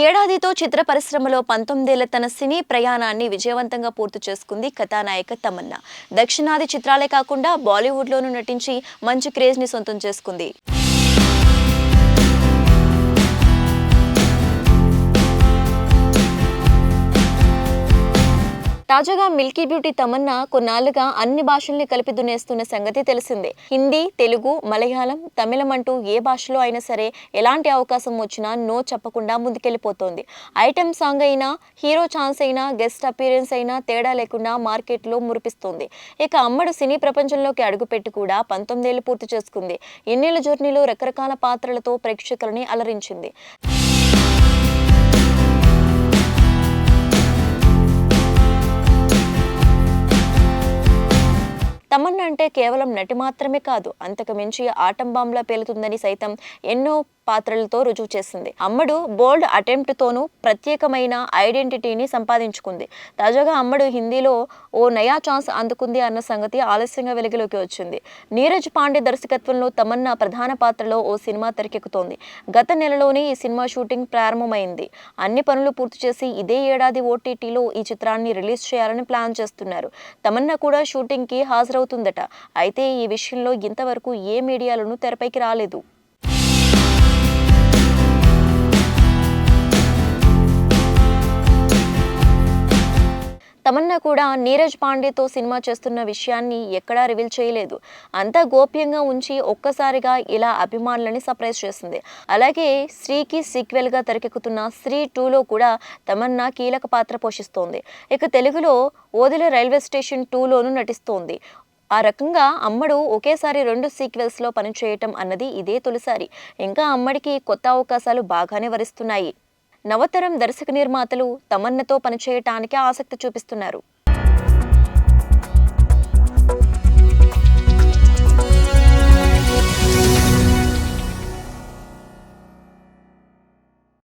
ఏడాదితో చిత్ర పరిశ్రమలో పంతొమ్మిదేళ్ళ తన సినీ ప్రయాణాన్ని విజయవంతంగా పూర్తి చేసుకుంది కథానాయక తమన్నా. దక్షిణాది చిత్రాలే కాకుండా బాలీవుడ్లోనూ నటించి మంచి క్రేజ్ని సొంతం చేసుకుంది. తాజాగా మిల్కీ బ్యూటీ తమన్నా కొన్నాళ్ళుగా అన్ని భాషల్ని కలిపి దునేస్తున్న సంగతి తెలిసిందే. హిందీ తెలుగు మలయాళం తమిళం అంటూ ఏ భాషలో అయినా సరే ఎలాంటి అవకాశం వచ్చినా నో చెప్పకుండా ముందుకెళ్ళిపోతోంది. ఐటెం సాంగ్ అయినా హీరో ఛాన్స్ అయినా గెస్ట్ అపీరెన్స్ అయినా తేడా లేకుండా మార్కెట్లో మురిపిస్తోంది. ఇక అమ్మడు సినీ ప్రపంచంలోకి అడుగుపెట్టి కూడా పంతొమ్మిదేళ్ళు పూర్తి చేసుకుంది. ఎన్నేళ్ళ జర్నీలో రకరకాల పాత్రలతో ప్రేక్షకులని అలరించింది. తమన్నా అంటే కేవలం నటి మాత్రమే కాదు అంతకు మించి ఆటంబాంలా పేలుతుందని సైతం ఎన్నో పాత్రలతో రుజువు చేసింది. అమ్మడు బోల్డ్ అటెంప్ట్ తోనూ ప్రత్యేకమైన ఐడెంటిటీని సంపాదించుకుంది. తాజాగా అమ్మడు హిందీలో ఓ నయా ఛాన్స్ అందుకుంది అన్న సంగతి ఆలస్యంగా వెలుగులోకి వచ్చింది. నీరజ్ పాండే దర్శకత్వంలో తమన్నా ప్రధాన పాత్రలో ఓ సినిమా తెరకెక్కుతోంది. గత నెలలోనే ఈ సినిమా షూటింగ్ ప్రారంభమైంది. అన్ని పనులు పూర్తి చేసి ఇదే ఏడాది ఓటీటీలో ఈ చిత్రాన్ని రిలీజ్ చేయాలని ప్లాన్ చేస్తున్నారు. తమన్నా కూడా షూటింగ్కి హాజరవుతుందట. అయితే ఈ విషయంలో ఇంతవరకు ఏ మీడియాలోనూ తెరపైకి రాలేదు. తమన్నా కూడా నీరజ్ పాండేతో సినిమా చేస్తున్న విషయాన్ని ఎక్కడా రివీల్ చేయలేదు. అంతా గోప్యంగా ఉంచి ఒక్కసారిగా ఇలా అభిమానులని సర్ప్రైజ్ చేసింది. అలాగే శ్రీకి సీక్వెల్గా తెరకెక్కుతున్న శ్రీ టూలో కూడా తమన్నా కీలక పాత్ర పోషిస్తోంది. ఇక తెలుగులో ఓదిల రైల్వే స్టేషన్ టూలోనూ నటిస్తోంది. ఆ రకంగా అమ్మడు ఒకేసారి రెండు సీక్వెల్స్లో పనిచేయటం అన్నది ఇదే తొలిసారి. ఇంకా అమ్మడికి కొత్త అవకాశాలు బాగానే వరిస్తున్నాయి. నవతరం దర్శక నిర్మాతలు తమన్నతో పనిచేయటానికి ఆసక్తి చూపిస్తున్నారు.